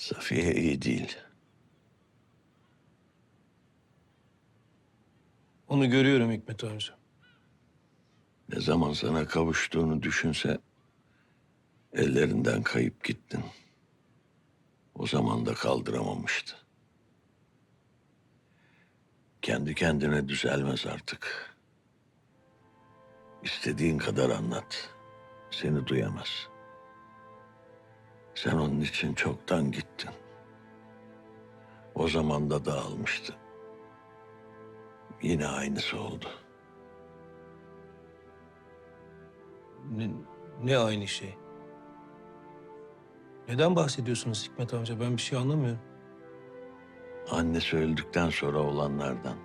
Safiye iyi değil. Onu görüyorum Hikmet amca. Ne zaman sana kavuştuğunu düşünse ellerinden kayıp gittin. O zaman da kaldıramamıştı. Kendi kendine düzelmez artık. İstediğin kadar anlat. Seni duyamaz. Sen onun için çoktan gittin. O zaman da dağılmıştı. Yine aynısı oldu. Ne, ne aynı şey? Neden bahsediyorsunuz Hikmet amca? Ben bir şey anlamıyorum. Annesi öldükten sonra olanlardan.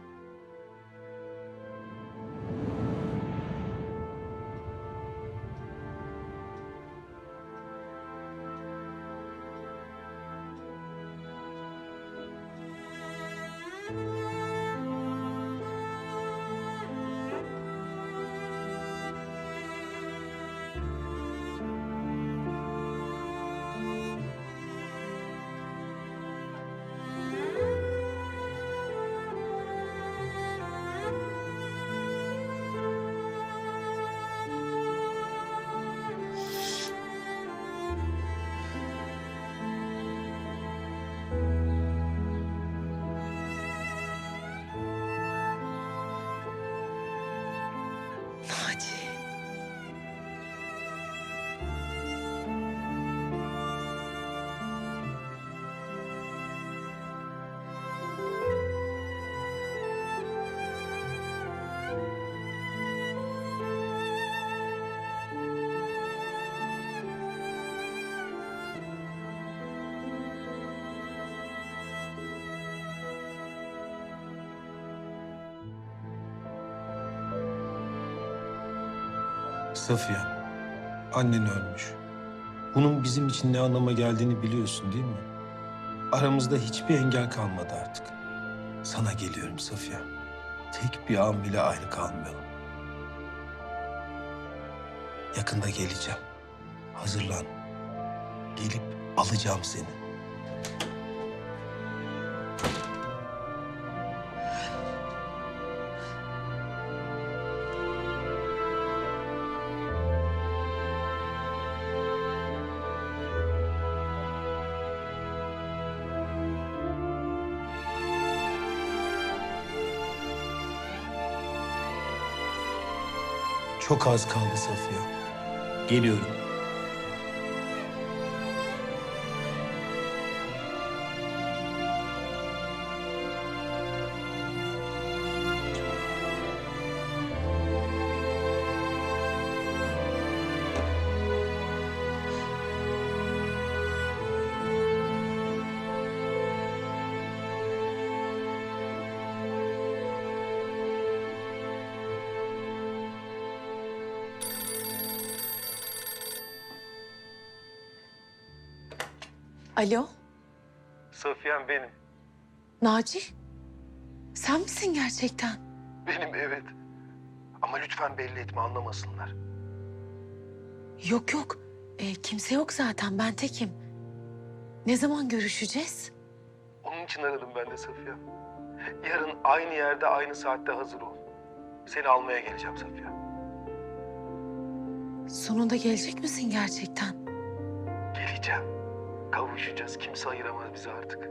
Safiye, annen ölmüş. Bunun bizim için ne anlama geldiğini biliyorsun değil mi? Aramızda hiçbir engel kalmadı artık. Sana geliyorum Safiye. Tek bir an bile ayrı kalmayalım. Yakında geleceğim. Hazırlan. Gelip alacağım seni. Çok az kaldı Safiye. Geliyorum. Alo, Safiye'm benim. Naci. Sen misin gerçekten? Benim evet. Ama lütfen belli etme anlamasınlar. Yok yok. Ee, kimse yok zaten. Ben tekim. Ne zaman görüşeceğiz? Onun için aradım ben de Safiye. Yarın aynı yerde aynı saatte hazır ol. Seni almaya geleceğim Safiye. Sonunda gelecek misin gerçekten? Geleceğim. Kavuşacağız. Kimse ayıramaz bizi artık.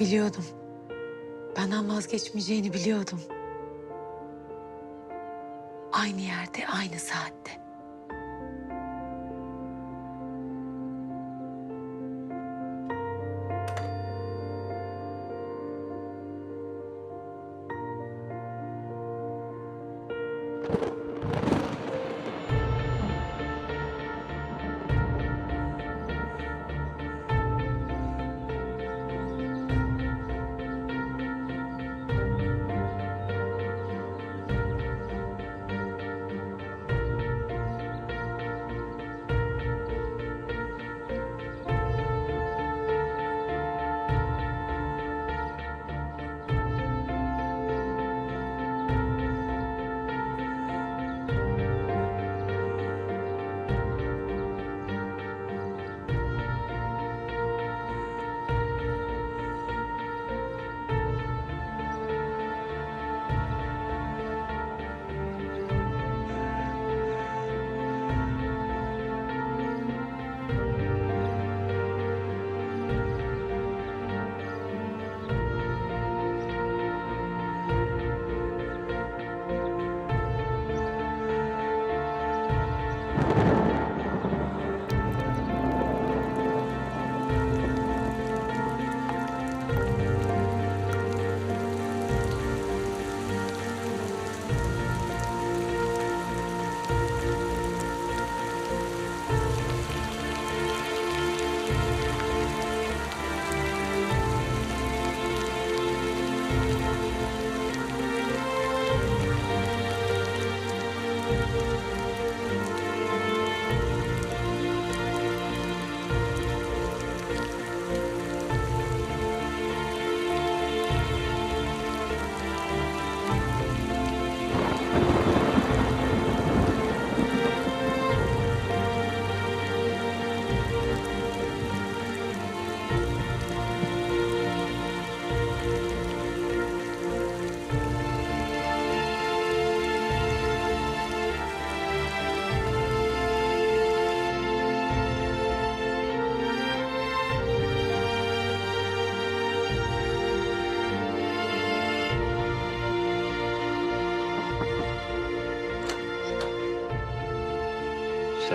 Biliyordum. Benden vazgeçmeyeceğini biliyordum. Aynı yerde, aynı saatte.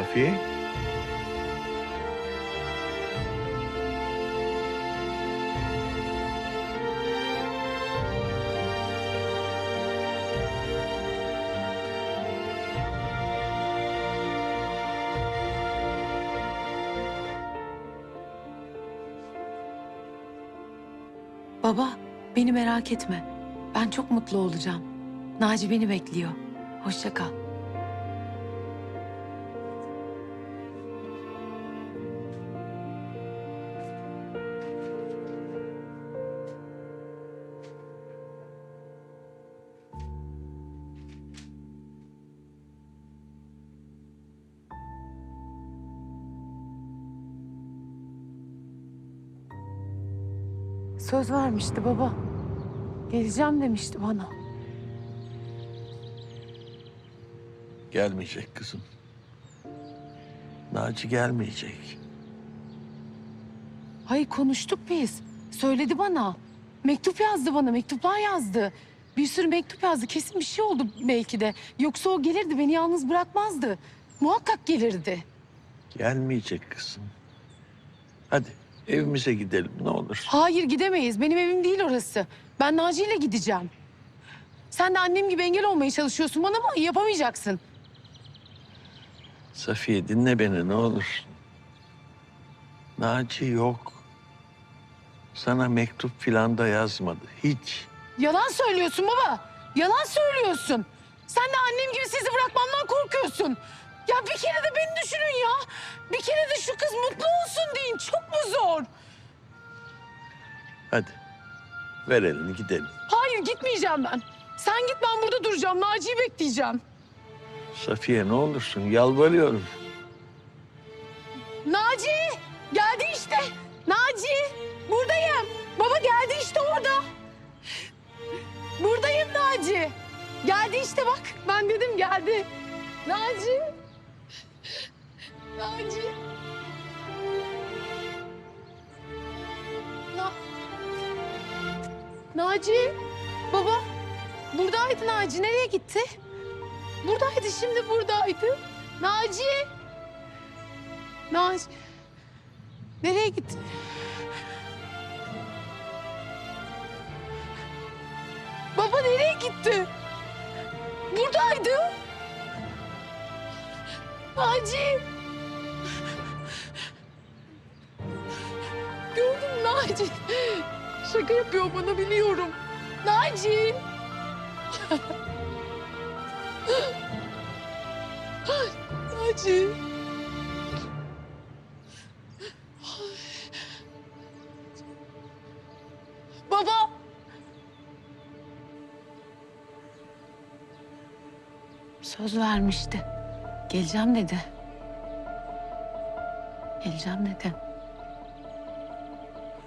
Safiye? Baba, beni merak etme. Ben çok mutlu olacağım. Naci beni bekliyor. Hoşça kal. Söz vermişti baba. Geleceğim demişti bana. Gelmeyecek kızım. Naci gelmeyecek. Hayır konuştuk biz. Söyledi bana. Mektup yazdı bana, mektuplar yazdı. Bir sürü mektup yazdı. Kesin bir şey oldu belki de. Yoksa o gelirdi, beni yalnız bırakmazdı. Muhakkak gelirdi. Gelmeyecek kızım. Hadi evimize gidelim ne olur. Hayır gidemeyiz. Benim evim değil orası. Ben Naci ile gideceğim. Sen de annem gibi engel olmaya çalışıyorsun bana ama yapamayacaksın. Safiye dinle beni ne olur. Naci yok. Sana mektup filan da yazmadı. Hiç. Yalan söylüyorsun baba. Yalan söylüyorsun. Sen de annem gibi sizi bırakmamdan korkuyorsun. Ya bir kere de beni düşünün ya. Bir kere de şu kız mutlu olsun deyin. Çok mu zor? Hadi. Ver elini gidelim. Hayır gitmeyeceğim ben. Sen git ben burada duracağım. Naci'yi bekleyeceğim. Safiye ne olursun yalvarıyorum. Naci geldi işte. Naci buradayım. Baba geldi işte orada. Buradayım Naci. Geldi işte bak. Ben dedim geldi. Naci. Naci. Na Naci. Baba. Buradaydı Naci. Nereye gitti? Buradaydı şimdi buradaydı. Naci. Naci. Nereye gitti? Baba nereye gitti? Buradaydı. Naci. Naci. Şaka yapıyor bana biliyorum. Naci. Naci. Baba. Söz vermişti. Geleceğim dedi. Geleceğim dedi.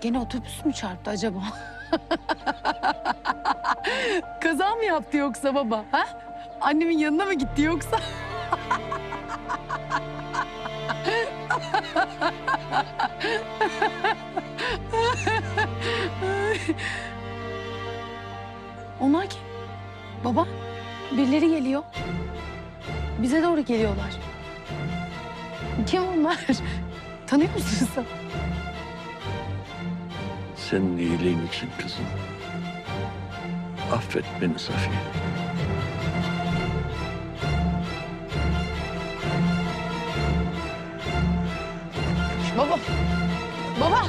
Gene otobüs mü çarptı acaba? Kaza mı yaptı yoksa baba? Ha? Annemin yanına mı gitti yoksa? Onlar kim? Baba, birileri geliyor. Bize doğru geliyorlar. Kim onlar? Tanıyor musun sen? Senin iyiliğin için kızım. Affet beni Safiye. Baba. Baba.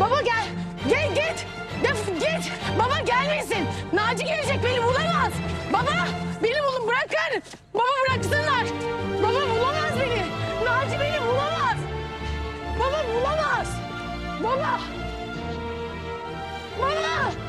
Baba gel. Gel git. Def, git. Baba gelmesin. Naci gelecek beni bulamaz. Baba beni bulun bırakın. Baba bıraksınlar. Baba bulamaz beni. Naci beni bulamaz. Baba bulamaz. Baba. Mama!